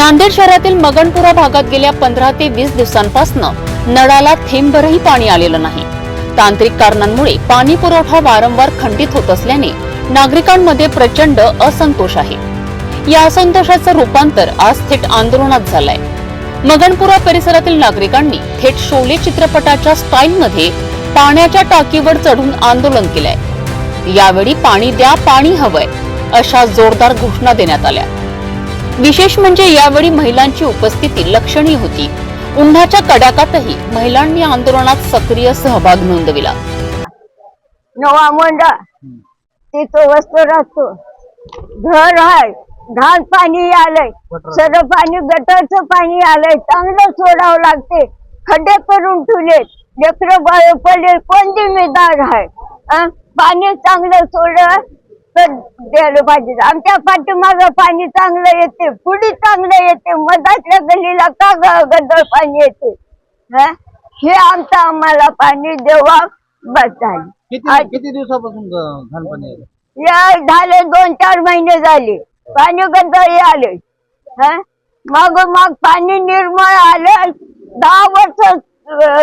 नांदेड शहरातील मगनपुरा भागात गेल्या पंधरा ते वीस दिवसांपासून नळाला थेंबभरही पाणी आलेलं नाही. तांत्रिक कारणांमुळे पाणी पुरवठा वारंवार खंडित होत असल्याने नागरिकांमध्ये प्रचंड असंतोष आहे. या असंतोषाचं रूपांतर आज थेट आंदोलनात झालंय. मगनपुरा परिसरातील नागरिकांनी थेट शोले चित्रपटाच्या स्टाईलमध्ये पाण्याच्या टाकीवर चढून आंदोलन केलंय. यावेळी पाणी द्या पाणी हवंय अशा जोरदार घोषणा देण्यात आल्या. विशेष म्हणजे यावेळी महिलांची उपस्थिती लक्षणीय होती. उन्हाच्या कडाक्यातही महिलांनी आंदोलनात सक्रिय सहभाग नोंदविला. नवा मोंडा तिथं वस्तू राहतो घर आहे घाण पाणी आलंय. सर्व पाणी गटरचं पाणी आलंय. चांगलं सोडावं लागते. खड्डे करून ठेवले. लेकरं बाळ पडले. कोण जिम्मेदार आहे? पाणी चांगलं सोड द्यायला पाहिजे. आमच्या पाठीमाग पाणी चांगलं येते पुढे चांगलं येते मधातल्या गलीला का गदळ पाणी येते? हं? हे आमचं आम्हाला पाणी देवा बस झाली. किती दिवसापासून या झाले दोन चार महिने झाले. पाणी गंधळी आले. हं? मग मग पाणी निर्मळ आलं. दहा वर्ष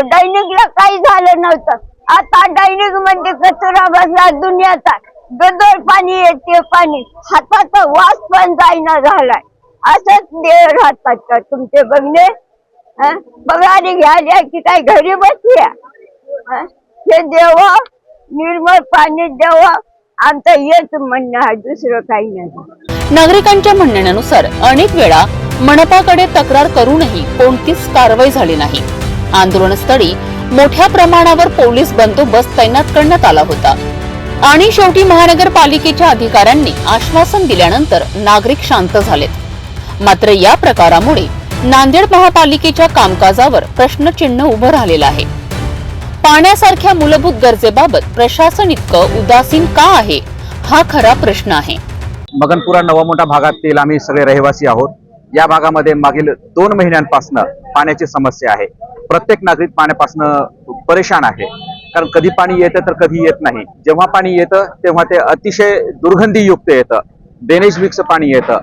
दैनिकला काही झालं नव्हतं. आता दैनिक म्हणजे कचरा बसला दुनियाचा. गदळ पाणी येते पाणी. हाताचा वास पण जाईना झालाय. असंच देव राहतात का तुमचे बघणे पगारी घ्यायला की काय घरी बसल्या? हे? देवा निर्मळ पाणी द्यावा आमचं हेच म्हणणं आहे दुसरं काही नाही. नागरिकांच्या म्हणण्यानुसार अनेक वेळा मनपाकडे तक्रार करूनही कोणतीच कारवाई झाली नाही. आंदोलनस्थळी मोठ्या प्रमाणावर पोलीस बंदोबस्त तैनात करण्यात आला होता. आणि शेवटी महानगरपालिकेच्या अधिकाऱ्यांनी आश्वासन दिल्यानंतर नागरिक शांत झालेत. मात्र या प्रकारामुळे नांदेड महापालिकेच्या कामकाजावर प्रश्नचिन्ह उभं राहिलेलं आहे. पाण्यासारख्या मूलभूत गरजेबाबत प्रशासन इतकं उदासीन का आहे? हा खरा प्रश्न आहे. मगनपुरा नवमोठा भागातील आम्ही सगळे रहिवासी आहोत. या भागामध्ये मागील दोन महिन्यांपासून पाण्याची समस्या आहे. प्रत्येक नागरिक पाण्यापासून परेशान आहे. कारण कधी पाणी येतं तर कधी येत नाही. जेव्हा पाणी येतं तेव्हा ते अतिशय दुर्गंधीयुक्त येतं. ड्रेनेज मिक्स पाणी येतं.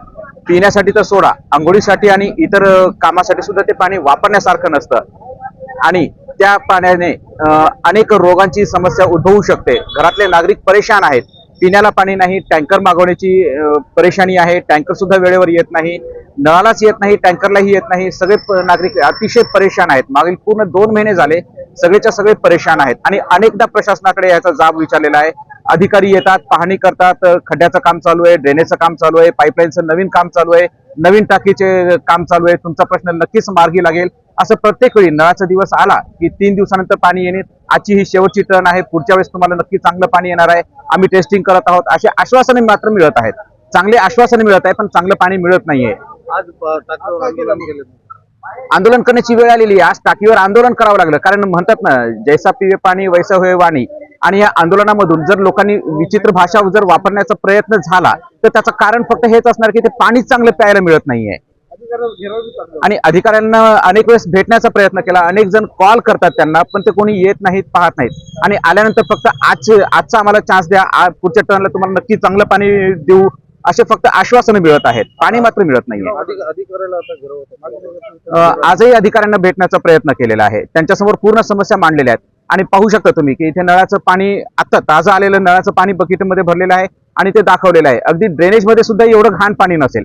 पिण्यासाठी तर सोडा. आंघोळीसाठी आणि इतर कामासाठी सुद्धा ते पाणी वापरण्यासारखं नसतं. आणि त्या पाण्याने अनेक रोगांची समस्या उद्भवू शकते. घरातले नागरिक परेशान आहेत. पिण्याला पाणी नाही टँकर मागवण्याची परेशानी आहे. टँकर सुद्धा वेळेवर येत नाही. नळालाच येत नाही टँकरलाही येत नाही. सगळे नागरिक अतिशय परेशान आहेत. मागील पूर्ण दोन महिने झाले सगळेच्या सगळे परेशान आहेत. आणि अनेकदा प्रशासनाकडे याचा जाब विचारलेला आहे. अधिकारी येतात पाहणी करतात खड्ड्याचं काम चालू आहे ड्रेनेजचं काम चालू आहे पाईपलाईनचं नवीन काम चालू आहे नवीन टाकीचे काम चालू आहे. तुमचा प्रश्न नक्कीच मार्गी लागेल. असं प्रत्येक वेळी नळाचा दिवस आला की तीन दिवसानंतर पाणी येणे आजची ही शेवटची टर्न आहे. पुढच्या वेळेस तुम्हाला नक्की चांगलं पाणी येणार आहे. आम्ही टेस्टिंग करत आहोत. असे आश्वासने मात्र मिळत आहेत. चांगले आश्वासने मिळत आहे पण चांगलं पाणी मिळत नाहीये. आज आंदोलन करण्याची वेळ आलेली आज टाकीवर आंदोलन करावं लागलं. कारण म्हणतात ना जैसा पिवे पाणी वैसा होय वाणी. आणि या आंदोलनामधून जर लोकांनी विचित्र भाषा जर वापरण्याचा प्रयत्न झाला तर त्याचं कारण फक्त हेच असणार की ते पाणीच चांगलं प्यायला मिळत नाहीये. आणि अधिकाऱ्यांना अनेक वेळेस भेटण्याचा प्रयत्न केला. अनेक जण कॉल करतात त्यांना पण ते कोणी येत नाहीत पाहत नाहीत. आणि आल्यानंतर फक्त आज आजचा आम्हाला चान्स द्या. पुढच्या टर्नला तुम्हाला नक्की चांगलं पाणी देऊ. असे फक्त आश्वासनं मिळत आहेत. पाणी मात्र मिळत नाहीये. आजही अधिकाऱ्यांना भेटण्याचा प्रयत्न केलेला आहे. त्यांच्यासमोर पूर्ण समस्या मांडलेल्या आहेत. आणि पाहू शकता तुम्ही की इथे नळाचं पाणी आता ताजं आलेलं नळाचं पाणी बकेटमध्ये भरलेलं आहे आणि ते दाखवलेलं आहे. अगदी ड्रेनेजमध्ये सुद्धा एवढं घाण पाणी नसेल.